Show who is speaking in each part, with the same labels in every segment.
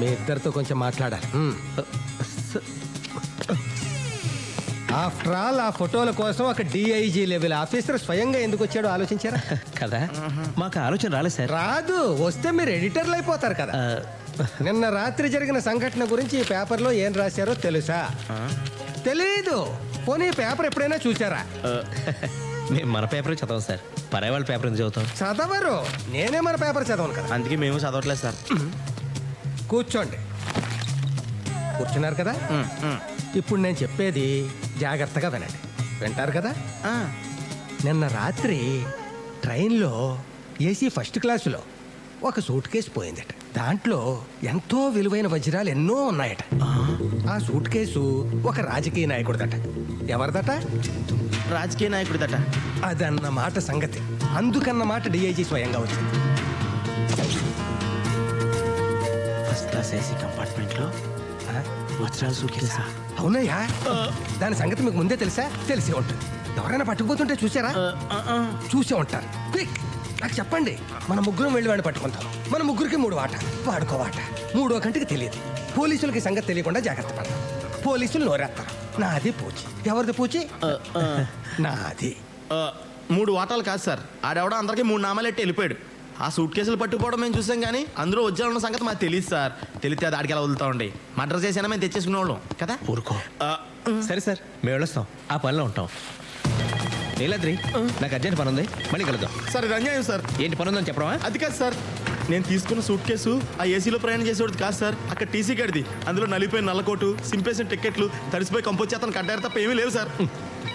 Speaker 1: మీ ఇద్దరితో కొంచెం మాట్లాడాలి. ఆఫ్టర్ ఆల్ ఆ ఫోటోల కోసం ఒక డిఐజీ లెవెల్ ఆఫీసర్ స్వయంగా ఎందుకు వచ్చాడో ఆలోచించారా?
Speaker 2: కదా? మాకు ఆలోచన రాలేదు సార్.
Speaker 1: రాదు. వస్తే మీరు ఎడిటర్లు అయిపోతారు కదా. నిన్న రాత్రి జరిగిన సంఘటన గురించి ఈ పేపర్లో ఏం రాశారో తెలుసా? తెలీదు. పోనీ పేపర్ ఎప్పుడైనా చూసారా
Speaker 2: మేము మన పేపర్ చదవం సార్. పరాయి వాళ్ళ పేపర్ ఎందుకు చదువుతాం?
Speaker 1: చదవరు. నేనే మన పేపర్ చదవను కదా.
Speaker 3: అందుకే మేము చదవట్లేదు సార్.
Speaker 1: కూర్చోండి. కూర్చున్నారు కదా? ఇప్పుడు నేను చెప్పేది జాగ్రత్తగా వినండి. వింటారు కదా? నిన్న రాత్రి ట్రైన్లో ఏసీ ఫస్ట్ క్లాసులో ఒక సూట్ కేసు పోయిందట. దాంట్లో ఎంతో విలువైన వజ్రాలు ఎన్నో ఉన్నాయట. ఆ. సూట్ కేసు ఒక రాజకీయ నాయకుడిదట. ఎవరిదట?
Speaker 3: రాజకీయ నాయకుడిదట.
Speaker 1: అదన్నమాట సంగతి. అందుకన్నమాట డిఐజీ స్వయంగా వచ్చింది.
Speaker 3: క్లాస్ ఏసీ కంపార్ట్మెంట్లో
Speaker 1: ఆ?
Speaker 3: వజ్రాలు సూట్ కేసా.
Speaker 1: అవునయ్యా. దాని సంగతి మీకు ముందే తెలుసా? తెలిసే ఉంటుంది. ఎవరైనా పట్టుకుపోతుంటే చూసారా? చూసే ఉంటారు. క్విక్. నాకు చెప్పండి. మన ముగ్గురం వెళ్ళి వాడిని పట్టుకుంటాం. మన ముగ్గురికి మూడు వాట. వాడుకో వాట. మూడో కంటికి తెలియదు. పోలీసులకి సంగతి తెలియకుండా జాగ్రత్త పడతాం. పోలీసులు నోరేస్తారు నాది పూచి. ఎవరిది పూచి? నాది.
Speaker 3: మూడు వాటాలు కాదు సార్. ఆడెవడో అందరికీ మూడు నామాలు ఎట్టి వెళ్ళిపోయాడు. ఆ సూట్ కేసులు పట్టుకుపోవడం మేము చూసాం కానీ అందులో వజ్రాలు ఉన్న సంగతి మాకు తెలియదు సార్. తెలిస్తే అది ఆడికి ఎలా వదులుతా ఉండి. మర్డర్ చేసినా మేము తెచ్చేసుకునే వాళ్ళం కదా?
Speaker 2: ఊరుకో. సరే సార్ మేము వెళ్ళొస్తాం. ఆ పనిలో ఉంటాం. నీలాద్రి నాకు అర్జెంట్ పని ఉంది మళ్ళీ కలుద్దాం.
Speaker 3: సార్ ఇది అన్యాయం సార్.
Speaker 2: ఏంటి పని ఉందని చెప్పడమా?
Speaker 3: అది కాదు సార్. నేను తీసుకున్న సూట్ కేసు ఆ ఏసీలో ప్రయాణం చేసేవాడు కాదు సార్. అక్కడ టీసీ గడిది. అందులో నలిపోయిన నల్లకోటు సింపేసిన టికెట్లు తడిసిపోయి కంపోజ్ చేతను కట్టారు తప్ప ఏమీ లేవు సార్.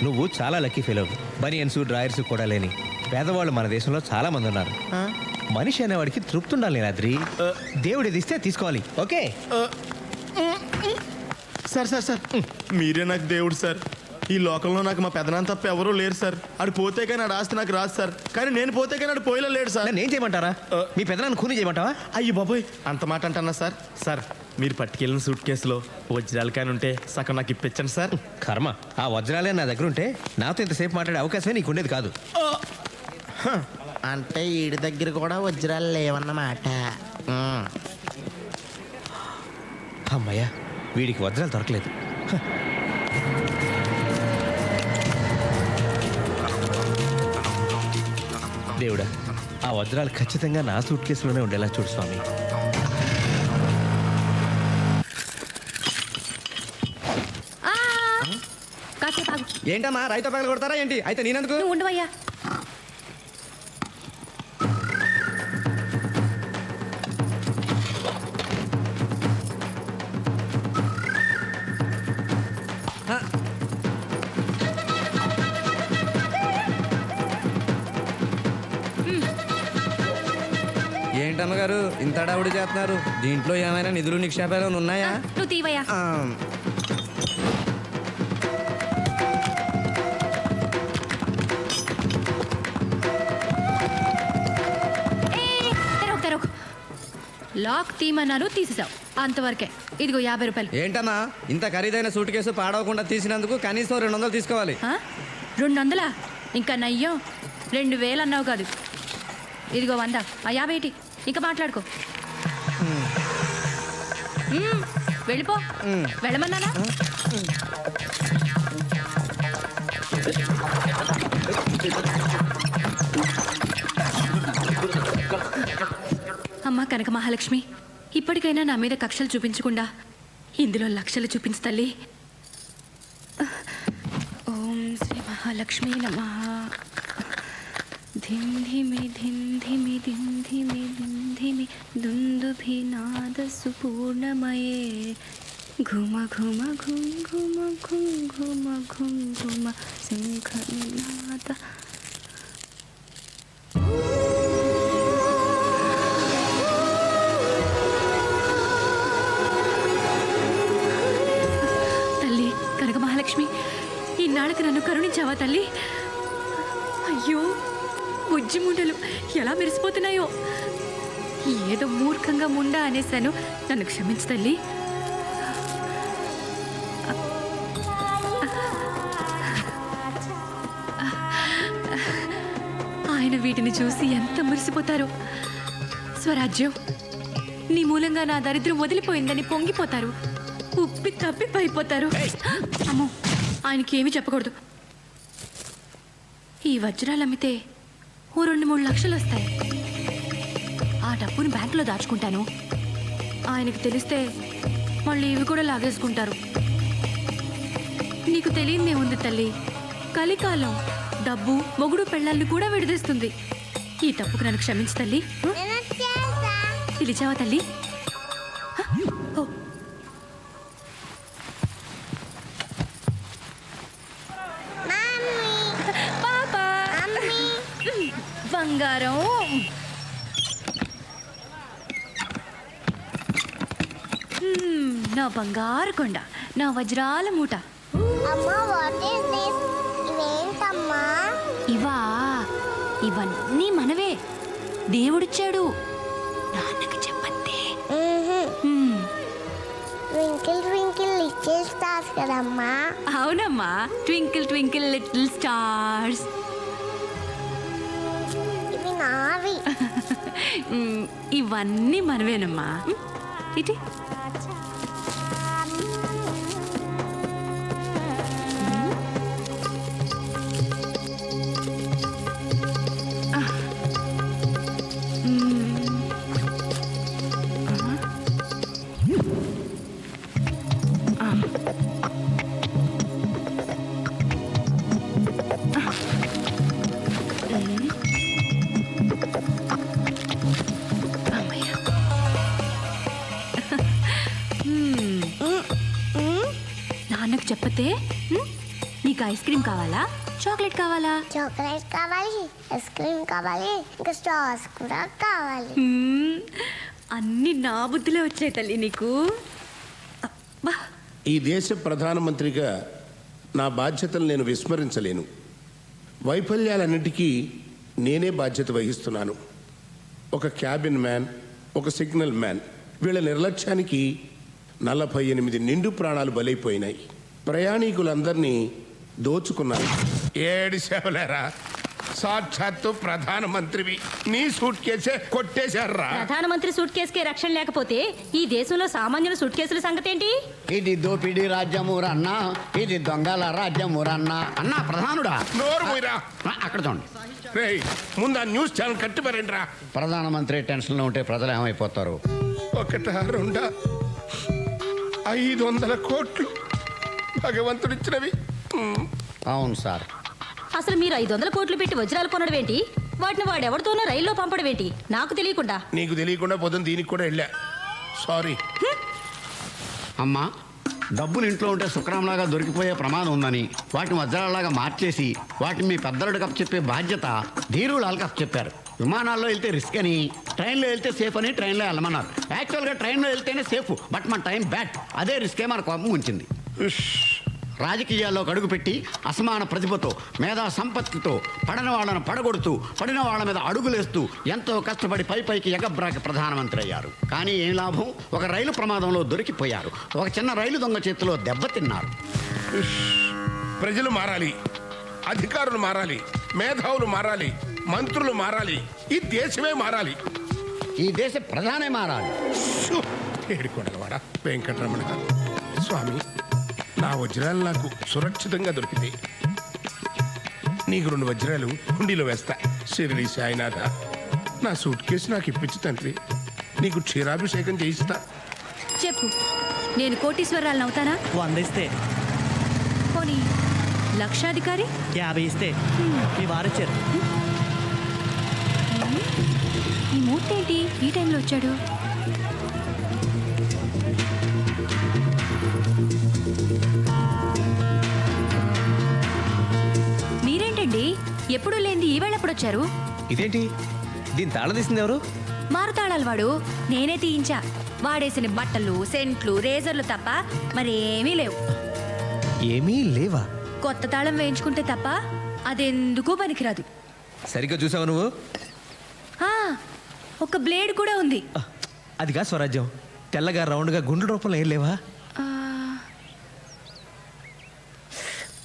Speaker 2: నువ్వు చాలా లక్కీ ఫెయిల్ అవ్వు బనియన్స్ డ్రాయర్స్ కూడా లేని. పేదవాళ్ళు మన దేశంలో చాలా మంది ఉన్నారు. మనిషి అనేవాడికి తృప్తి ఉండాలి నీలాద్రి దేవుడు ఇది ఇస్తే తీసుకోవాలి. ఓకే?
Speaker 3: Sir sir sir. మీరే నాకు దేవుడు సార్. ఈ లోకంలో నాకు మా పెదనాన్న తప్ప ఎవరూ లేరు సార్. ఆడు పోతే కానీ ఆడు ఆస్తి నాకు రాదు సార్. కానీ నేను పోతే కానీ ఆడు పోయిలో లేడు సార్.
Speaker 2: నన్ను ఏం చేయమంటారా? మీ పెద్దనాన్ని కూని చేయమంటావా?
Speaker 3: అయ్యి బాబోయ్ అంత మాట అంటున్నా సార్. సార్ మీరు పట్టుకెళ్ళిన సూట్ కేసులో వజ్రాలు కానీ ఉంటే సగం నాకు ఇప్పించండి సార్.
Speaker 2: కర్మ. ఆ వజ్రాలే నా దగ్గర ఉంటే నాతో ఇంతసేపు మాట్లాడే అవకాశమే నీకు ఉండేది కాదు.
Speaker 3: అంటే ఈడి దగ్గర కూడా వజ్రాలు లేవన్నమాట.
Speaker 2: అమ్మయ్యా వీడికి వజ్రాలు దొరకలేదు. దేవుడా ఆ వజ్రాలు ఖచ్చితంగా నా సూట్ కేసులోనే ఉండేలా చూడు స్వామి.
Speaker 4: ఏంటమ్మా రైతు పగలు కొడతారా ఏంటి? అయితే నేనెందుకు?
Speaker 5: ఉండవయ్యా.
Speaker 4: ఏంటమ్మగారు ఇంత అడావుడి చేస్తున్నారు. దీంట్లో ఏమైనా నిధులు నిక్షేపాలు ఉన్నాయా?
Speaker 5: నువ్వు తీవయ్యా.
Speaker 4: ఆ,
Speaker 5: లాక్ తీమన్నాను తీసేసావు అంతవరకే. ఇదిగో యాభై రూపాయలు.
Speaker 4: ఏంటమ్మా? ఇంత ఖరీదైన సూట్ కేసు పాడవకుండా తీసినందుకు కనీసం రెండు వందలు తీసుకోవాలి.
Speaker 5: ఆ? రెండు వందలా? ఇంకా నయ్యం. రెండు వేలు అన్నావు కాదు. ఇదిగో వంద. ఆ యాభై ఏంటి ఇంకా మాట్లాడుకో. మ్మ్, వెళ్ళిపో. వెళ్ళమన్నానా? అమ్మా కనక మహాలక్ష్మి ఇప్పటికైనా నా మీద కక్షలు చూపించకుండా ఇందులో లక్షలు చూపించు తల్లి. ఓం శ్రీ మహాలక్ష్మి నమ. ధింధిమి ధింధిమి ధింధిమి ధింధిమి ధిం ధిమి దుందుభినాద సుపూర్ణమయే ఘుమ ఘుమ ఘుం ఘుమ ఘుం ఘుమ ఘుం ఘుమ శంఖనాద తల్లి కనక మహాలక్ష్మి ఇన్నాళ్ళకి నన్ను కరుణించావా తల్లి? అయ్యో! బుజ్జిముండలు ఎలా మెరిసిపోతున్నాయో? ఏదో మూర్ఖంగా ముండా అనేశాను. నన్ను క్షమించు తల్లి. ఆయన వీటిని చూసి ఎంత మురిసిపోతారో. స్వరాజ్యం నీ మూలంగా నా దరిద్రం వదిలిపోయిందని పొంగిపోతారు. ఉప్పి తప్పి పైపోతారు. అమ్మో ఆయనకి ఏమీ చెప్పకూడదు. ఈ వజ్రాలు అమ్మితే ఓ రెండు మూడు లక్షలు వస్తాయి. ఆ డబ్బుని బ్యాంకులో దాచుకుంటాను. ఆయనకి తెలిస్తే మళ్ళీ ఇవి కూడా లాగేసుకుంటారు. నీకు తెలియదే ఉంది తల్లి. కలికాలం డబ్బు మొగుడు పెళ్ళాన్ని కూడా విడదీస్తుంది. ఈ తప్పుకు నన్ను క్షమించు తల్లి. పిలిచావా తల్లి? ఓ. బంగారం. నా బంగారు కొండ నా వజ్రాల మూట. ఇవా ఇవన్నీ మనవే. దేవుడిచ్చాడు. నాన్నకి చెప్పంతే.
Speaker 6: ట్వింకిల్ ట్వింకిల్ లిటిల్ స్టార్స్ కదమ్మా.
Speaker 5: అవునమ్మా. Twinkle twinkle little stars. ఇవన్నీ మనవేనమ్మా. ఇటీ. మ్మ్? నీకు ఐస్ క్రీమ్ కావాలా? చాక్లెట్ కావాలా?
Speaker 6: చాక్లెట్ కావాలి ఐస్ క్రీమ్ కావాలి ఇంకా స్టార్స్ కూడా కావాలి.
Speaker 5: అన్ని నా బుద్ధిలో వచ్చాయి తల్లి నీకు. అబ్బా.
Speaker 2: ఈ దేశ ప్రధానమంత్రిగా నా బాధ్యతలు నేను విస్మరించలేను. వైఫల్యాలన్నిటికీ నేనే బాధ్యత వహిస్తున్నాను. ఒక క్యాబిన్ మ్యాన్ ఒక సిగ్నల్ మ్యాన్. వీళ్ళ నిర్లక్ష్యానికి నలభై ఎనిమిది నిండు ప్రాణాలు బలైపోయినాయి. ప్రయాణికులందరినీ దోచుకున్నాను ఏడు సేవలేరా? సాక్షాత్తు ప్రధానమంత్రివి. నీ సూట్ కేసే కొట్టేశారా
Speaker 7: ప్రధానమంత్రి సూట్ కేసుకే రక్షణ లేకపోతే ఈ దేశంలో సామాన్యుల సూట్ కేసుల సంగతి ఏంటి
Speaker 8: ఇది దోపిడీ రాజ్యమురన్న ఇది దొంగల రాజ్యమురన్న అన్న ప్రధానుడా.
Speaker 2: నోరు పోయిరా
Speaker 8: ఆ, అక్కడ చూడండి.
Speaker 2: రేయ్ ముందు ఆ న్యూస్ ఛానల్ కట్టిపారండి
Speaker 8: ప్రధానమంత్రి టెన్షన్లో ఉంటే ప్రజలు ఏమైపోతారు?
Speaker 2: ఒకట రెండా. ఐదు వందల కోట్లు. భగవంతుడిచ్చినవి. ఉమ్.
Speaker 8: అవును సార్.
Speaker 7: అసలు మీరు ఐదు వందల కోట్లు పెట్టి వజ్రాలు కొనడం ఏంటి వాటిని వాడెవరితోనో రైల్లో పంపడం ఏంటి నాకు తెలియకుండా.
Speaker 2: నీకు తెలియకుండా పొద్దున్న దీనికి కూడా వెళ్ళా. సారీ
Speaker 8: అమ్మా డబ్బులు ఇంట్లో ఉంటే శుక్రంలాగా దొరికిపోయే ప్రమాదం ఉందని వాటిని వజ్రాలలాగా మార్చేసి వాటిని మీ పెద్దలకు కప్ చెప్పే బాధ్యత ధీరులాలకు కప్ చెప్పారు. విమానాల్లో వెళ్తే రిస్క్ అని ట్రైన్లో వెళ్తే సేఫ్ అని ట్రైన్లో వెళ్ళమన్నారు. యాక్చువల్గా ట్రైన్లో వెళ్తేనే సేఫ్ బట్ మన టైం బ్యాడ్. అదే రిస్కే మన కోపం ఉంచింది. రాజకీయాల్లో అడుగు పెట్టి అసమాన ప్రతిభతో మేధా సంపత్తితో పడని వాళ్ళను పడగొడుతూ పడిన వాళ్ళ మీద అడుగులేస్తూ ఎంతో కష్టపడి పై పైకి ఎగబ్రాకి ప్రధానమంత్రి అయ్యారు. కానీ ఏం లాభం? ఒక రైలు ప్రమాదంలో దొరికిపోయారు. ఒక చిన్న రైలు దొంగ చేతిలో దెబ్బతిన్నారు
Speaker 2: ప్రజలు మారాలి. అధికారులు మారాలి. మేధావులు మారాలి. మంత్రులు మారాలి. ఈ దేశమే మారాలి.
Speaker 8: ఈ దేశ ప్రధానే మారాలి!
Speaker 2: ఏడుకొండలవాడ? వెంకటరమణ స్వామి నా వజ్రాలు నాకు సురక్షితంగా దొరికితాయి నీకు రెండు వజ్రాలు హుండీలో వేస్తా. షిరిడి సాయినాథ నా సూట్ కేసు నాకు ఇప్పించు తండ్రి. నీకు క్షీరాభిషేకం చేయిస్తా.
Speaker 5: చెప్పు నేను కోటీశ్వరాలను అవుతానా?
Speaker 9: వంద ఇస్తే.
Speaker 5: పోనీ లక్షాధికారి?
Speaker 9: యాభై ఇస్తే. మీ వారు వచ్చారు.
Speaker 5: ఈ మూర్తి ఏంటి ఈ టైంలో వచ్చాడు. ఎప్పుడు లేనిది ఈ వేళ ఎప్పుడు వచ్చారు?
Speaker 10: ఇదేంటి? దీని తాళం తీసింది ఎవరు?
Speaker 5: మారుతాళాలు వాడు. నేనే తీయించా. వాడేసిన బట్టలు సెంట్లు రేజర్లు తప్ప మరేమీ లేవు.
Speaker 10: ఏమీ లేవా?
Speaker 5: కొత్త తాళం వేయించుకుంటే తప్ప అదెందుకు పనికిరాదు.
Speaker 10: సరిగ్గా చూసావు నువ్వు?
Speaker 5: ఆ, ఒక బ్లేడ్ కూడా ఉంది.
Speaker 10: అదిగా స్వరాజ్యం. తెల్లగా రౌండ్గా గుండ్ల రూపంలో ఏం లేవా
Speaker 5: ఆ.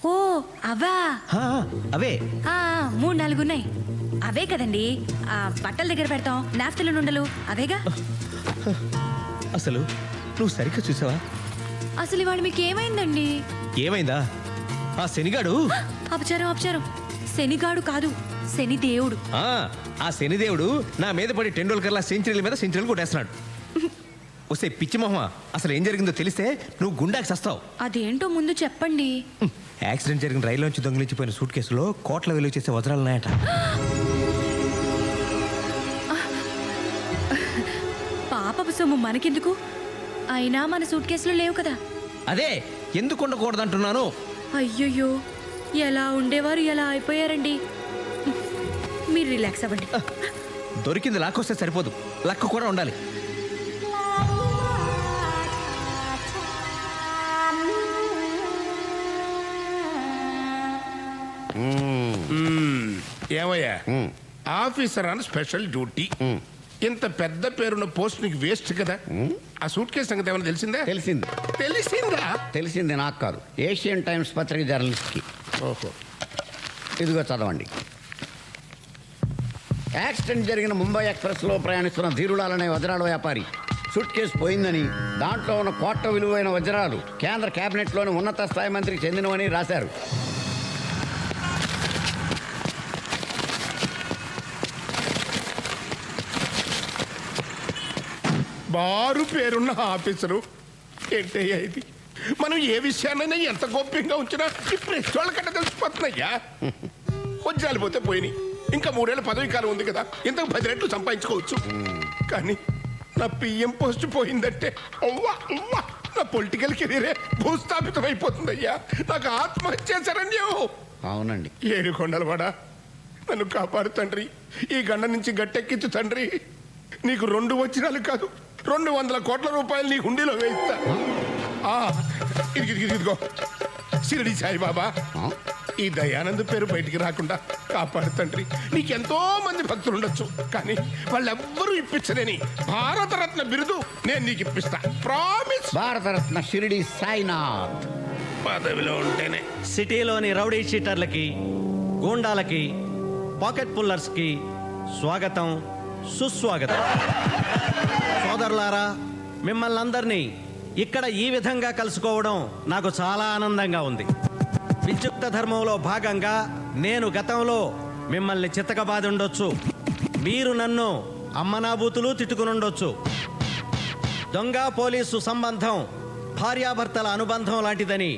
Speaker 5: ఓ అవా?
Speaker 10: అవే.
Speaker 5: ఆ, మూడు నాలుగు ఉన్నాయి అవే కదండి. ఆ బట్టల దగ్గర పెడతాం. నాఫ్తలు నుండలు. అవేగా?
Speaker 10: అసలు నువ్వు సరిగ్గా చూసావా?
Speaker 5: అసలు ఇవాళ మీకు ఏమైందండి
Speaker 10: ఏమైందా? ఆ శనిగాడు?
Speaker 5: అపచారం అపచారం. శనిగాడు కాదు శని దేవుడు
Speaker 10: ఆ, ఆ శనిదేవుడు నా మీద పడి టెండూల్కర్లా సెంచరీల మీద సెంచరీలు కొట్టేస్తున్నాడు. వస్తే పిచ్చి మొహమా? అసలు ఏం జరిగిందో తెలిస్తే నువ్వు గుండాకి సస్తావు.
Speaker 5: అదేంటో ముందు చెప్పండి.
Speaker 10: యాక్సిడెంట్ జరిగిన రైల్లోంచి దొంగిలించిపోయిన సూట్ కేసులో కోట్ల విలువ చేసే వజ్రాలు ఉన్నాయట.
Speaker 5: పాపపు సొమ్ము మనకెందుకు? అయినా మన సూట్ కేసులో లేవు కదా.
Speaker 10: అదే ఎందుకు ఉండకూడదంటున్నాను?
Speaker 5: అయ్యయ్యో ఎలా ఉండేవారు ఎలా అయిపోయారండి? మీరు రిలాక్స్ అవ్వండి.
Speaker 10: దొరికింది లాక్కొస్తే సరిపోదు. లక్క కూడా ఉండాలి.
Speaker 2: ఏమయ్యా? ఆఫీసర్ అని స్పెషల్ డ్యూటీ. ఇంత పెద్ద పేరున్న పోస్ట్ నీకు వేస్ట్ కదా? ఆ సూట్ కేసు సంగతి ఏమైనా తెలిసిందా?
Speaker 8: తెలిసింది.
Speaker 2: తెలిసిందా?
Speaker 8: తెలిసింది నాకు కాదు. ఏషియన్ టైమ్స్ పత్రిక జర్నలిస్ట్కి.
Speaker 2: ఓహో.
Speaker 8: ఇదిగో చదవండి. యాక్సిడెంట్ జరిగిన ముంబై ఎక్స్ప్రెస్లో ప్రయాణిస్తున్న ధీరులాలనే వజ్రాల వ్యాపారి. సూట్ కేసు పోయిందని దాంట్లో ఉన్న కోట్ల విలువైన వజ్రాలు కేంద్ర కేబినెట్లోని ఉన్నత స్థాయి మంత్రికి చెందినవని రాశారు.
Speaker 2: బారు పేరున్న ఆఫీసరు. ఏంటయ్యా ఇది? మనం ఏ విషయాన్నైనా ఎంత గోప్యంగా ఉంచినా ఈ ప్రెస్ వాళ్ళకన్నా తెలిసిపోతున్నాయ్యా? వజ్రాలు పోతే పోయినాయి. ఇంకా మూడేళ్ళ పదవి కాలం ఉంది కదా ఇంతకు పది రెట్లు సంపాదించుకోవచ్చు. కానీ నా పిఎం పోస్ట్ పోయిందంటే అవ్వా అవ్వా నా పొలిటికల్ కెరీరే భూస్థాపితం అయిపోతుందయ్యా నాకు ఆత్మహత్య శరణ్యం.
Speaker 8: అవునండి.
Speaker 2: ఏడు కొండలవాడా నన్ను కాపాడు తండ్రి. ఈ గండ నుంచి గట్టెక్కించు తండ్రి. నీకు రెండు వజ్రాలు కాదు రెండు వందల కోట్ల రూపాయలు నీ హుండీలో వేయిస్తా. ఆ, ఇదిగో షిరిడి సాయిబాబా? ఈ దయానంద్ పేరు బయటికి రాకుండా కాపాడు తండ్రి. నీకెంతో మంది భక్తులు ఉండొచ్చు కానీ వాళ్ళెవ్వరూ ఇప్పించలేని భారతరత్న బిరుదు నేను నీకు ఇప్పిస్తా. ప్రామిస్
Speaker 8: భారతరత్న షిరిడి సాయినాథ్.
Speaker 2: పదవిలో ఉంటేనే.
Speaker 9: సిటీలోని రౌడీ షీటర్లకి గూండాలకి పాకెట్ పుల్లర్స్కి స్వాగతం. సుస్వాగతం. సోదరులారా మిమ్మల్ని అందరినీ ఇక్కడ ఈ విధంగా కలుసుకోవడం నాకు చాలా ఆనందంగా ఉంది. విద్యుక్త ధర్మంలో భాగంగా నేను గతంలో మిమ్మల్ని చిత్తకబాది ఉండొచ్చు మీరు నన్ను అమ్మనాబూతులు తిట్టుకునుండొచ్చు. దొంగ పోలీసు సంబంధం భార్యాభర్తల అనుబంధం లాంటిదని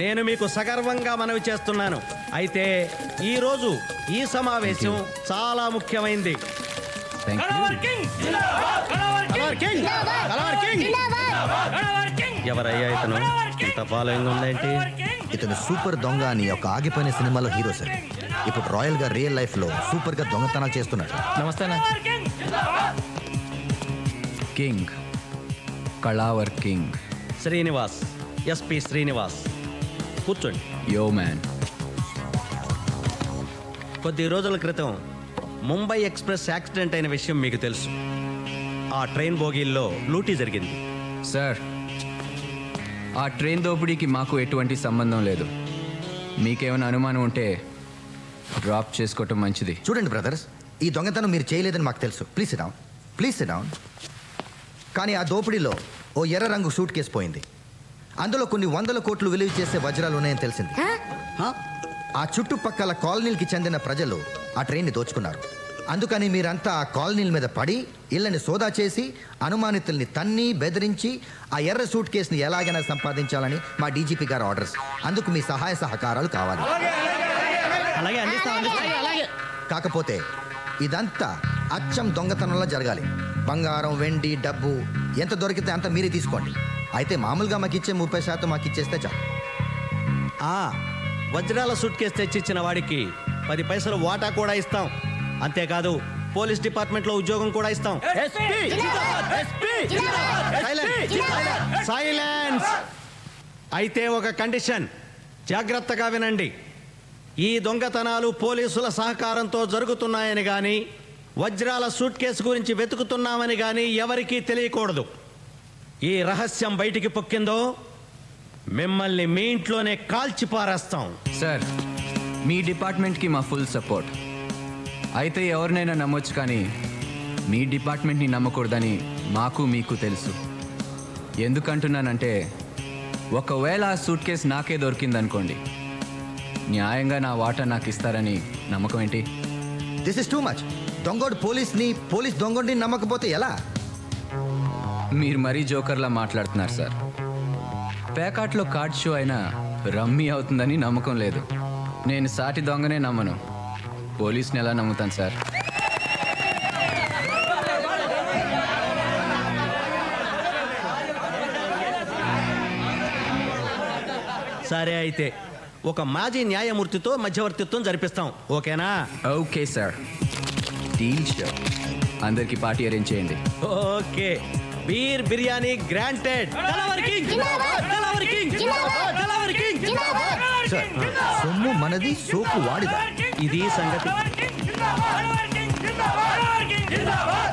Speaker 9: నేను మీకు సగర్వంగా మనవి చేస్తున్నాను. అయితే ఈరోజు ఈ సమావేశం చాలా ముఖ్యమైంది. ఎవరయ్యా ఇతను ఇంత ఫాలోయింగ్ ఉందేంటి?
Speaker 11: ఇతను సూపర్ దొంగ అని ఒక ఆగిపోయిన సినిమాలో హీరో సార్. ఇప్పుడు రాయల్గా రియల్ లైఫ్లో సూపర్గా దొంగతనాలు చేస్తున్నాడు
Speaker 12: నమస్తే king కళావర్ king.
Speaker 9: Srinivas. SP Srinivas. కూర్చోండి.
Speaker 12: Yo man.
Speaker 9: కొద్ది రోజుల క్రితం ముంబై ఎక్స్ప్రెస్ యాక్సిడెంట్ అయిన విషయం మీకు తెలుసు. ఆ ట్రైన్ బోగీల్లో లూటీ జరిగింది.
Speaker 12: సార్ ఆ ట్రైన్ దోపిడీకి మాకు ఎటువంటి సంబంధం లేదు. మీకేమైనా అనుమానం ఉంటే డ్రాప్ చేసుకోవటం మంచిది.
Speaker 11: చూడండి బ్రదర్స్ ఈ దొంగతనం మీరు చేయలేదని మాకు తెలుసు. ప్లీజ్ డౌన్ ప్లీజ్ డౌన్ కానీ ఆ దోపిడీలో ఓ ఎర్ర రంగు సూట్ కేసు పోయింది. అందులో కొన్ని వందల కోట్లు విలువ చేసే వజ్రాలు ఉన్నాయని తెలిసింది. ఆ చుట్టుపక్కల కాలనీలకి చెందిన ప్రజలు ఆ ట్రైన్ని దోచుకున్నారు. అందుకని మీరంతా ఆ కాలనీల మీద పడి ఇళ్ళని సోదా చేసి అనుమానితుల్ని తన్ని బెదిరించి ఆ ఎర్ర సూట్ కేసుని ఎలాగైనా సంపాదించాలని మా డీజీపీ గారు ఆర్డర్స్. అందుకు మీ సహాయ సహకారాలు కావాలి. కాకపోతే ఇదంతా అచ్చం దొంగతనంలో జరగాలి. బంగారం వెండి డబ్బు ఎంత దొరికితే అంత మీరే తీసుకోండి. అయితే మామూలుగా మాకు ఇచ్చే ముప్పై శాతం మాకు ఇచ్చేస్తే చాలు.
Speaker 9: ఆ వజ్రాల సూట్ కేసు తెచ్చిచ్చిన వాడికి పది పైసలు వాటా కూడా ఇస్తాం. అంతేకాదు పోలీస్ డిపార్ట్మెంట్లో ఉద్యోగం కూడా ఇస్తాం. సైలెన్స్! అయితే ఒక కండిషన్. జాగ్రత్తగా వినండి. ఈ దొంగతనాలు పోలీసుల సహకారంతో జరుగుతున్నాయని కానీ వజ్రాల సూట్ కేసు గురించి వెతుకుతున్నామని కానీ ఎవరికీ తెలియకూడదు. ఈ రహస్యం బయటికి పొక్కిందో మిమ్మల్ని మీ ఇంట్లోనే కాల్చి పారేస్తాం.
Speaker 12: సార్ మీ డిపార్ట్మెంట్కి మా ఫుల్ సపోర్ట్. అయితే ఎవరినైనా నమ్మొచ్చు కానీ మీ డిపార్ట్మెంట్ని నమ్మకూడదని మాకు మీకు తెలుసు. ఎందుకంటున్నానంటే ఒకవేళ ఆ సూట్ కేసు నాకే దొరికిందనుకోండి న్యాయంగా నా వాటా నాకు ఇస్తారని నమ్మకం ఏంటి?
Speaker 11: దిస్ ఇస్ టూ మచ్ దొంగోడు పోలీస్ని పోలీస్ దొంగోడిని నమ్మకపోతే ఎలా?
Speaker 12: మీరు మరీ జోకర్లా మాట్లాడుతున్నారు సార్. పేకాట్లో కార్డ్ షో అయినా రమ్మీ అవుతుందని నమ్మకం లేదు. నేను సాటి దొంగనే నమ్మను. పోలీస్ని ఎలా నమ్ముతాను సార్?
Speaker 9: సరే అయితే ఒక మాజీ న్యాయమూర్తితో మధ్యవర్తిత్వం జరిపిస్తాం. ఓకేనా?
Speaker 12: Okay sir. Deal show. అందరికీ పార్టీ అరేంజ్ చేయండి.
Speaker 9: Okay. Beer biryani granted.
Speaker 11: Sir సొమ్ము మనది సోకు వాడిదా?
Speaker 9: ఇది సంగతి.